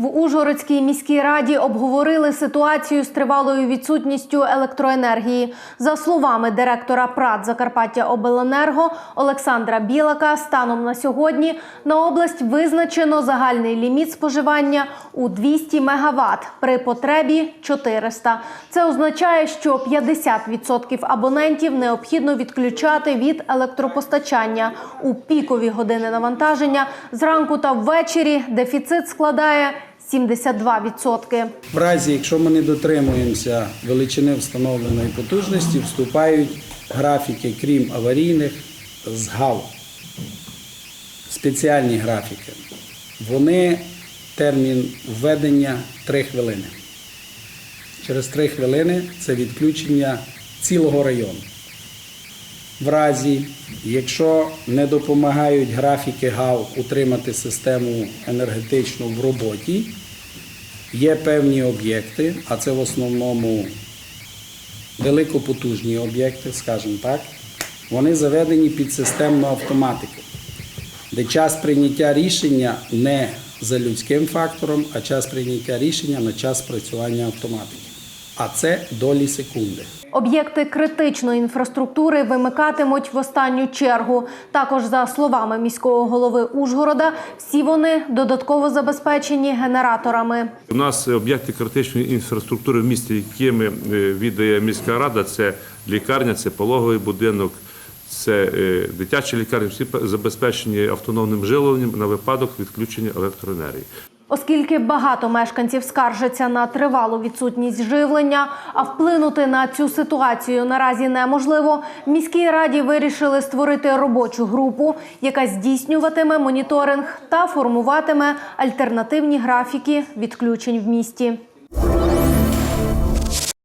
В Ужгородській міській раді обговорили ситуацію з тривалою відсутністю електроенергії. За словами директора ПРАТ Закарпаття Обленерго Олександра Білака, станом на сьогодні на область визначено загальний ліміт споживання у 200 МВт, при потребі 400. Це означає, що 50% абонентів необхідно відключати від електропостачання у пікові години навантаження. Зранку та ввечері дефіцит складає 72%. В разі, якщо ми не дотримуємося величини встановленої потужності, вступають графіки, крім аварійних, з ГАВ. Спеціальні графіки. Вони термін введення 3 хвилини. Через 3 хвилини це відключення цілого району. В разі, якщо не допомагають графіки ГАВ утримати систему енергетичну в роботі, є певні об'єкти, а це в основному великопотужні об'єкти, скажімо так, вони заведені під системну автоматику, де час прийняття рішення не за людським фактором, а час прийняття рішення на час працювання автоматики. А це долі секунди. Об'єкти критичної інфраструктури вимикатимуть в останню чергу. Також, за словами міського голови Ужгорода, всі вони додатково забезпечені генераторами. У нас об'єкти критичної інфраструктури в місті, якими е, віддає міська рада, це лікарня, це пологовий будинок, це е, дитячі лікарні, всі забезпечені автономним живленням на випадок відключення електроенергії. Оскільки багато мешканців скаржаться на тривалу відсутність живлення, а вплинути на цю ситуацію наразі неможливо, міській раді вирішили створити робочу групу, яка здійснюватиме моніторинг та формуватиме альтернативні графіки відключень в місті.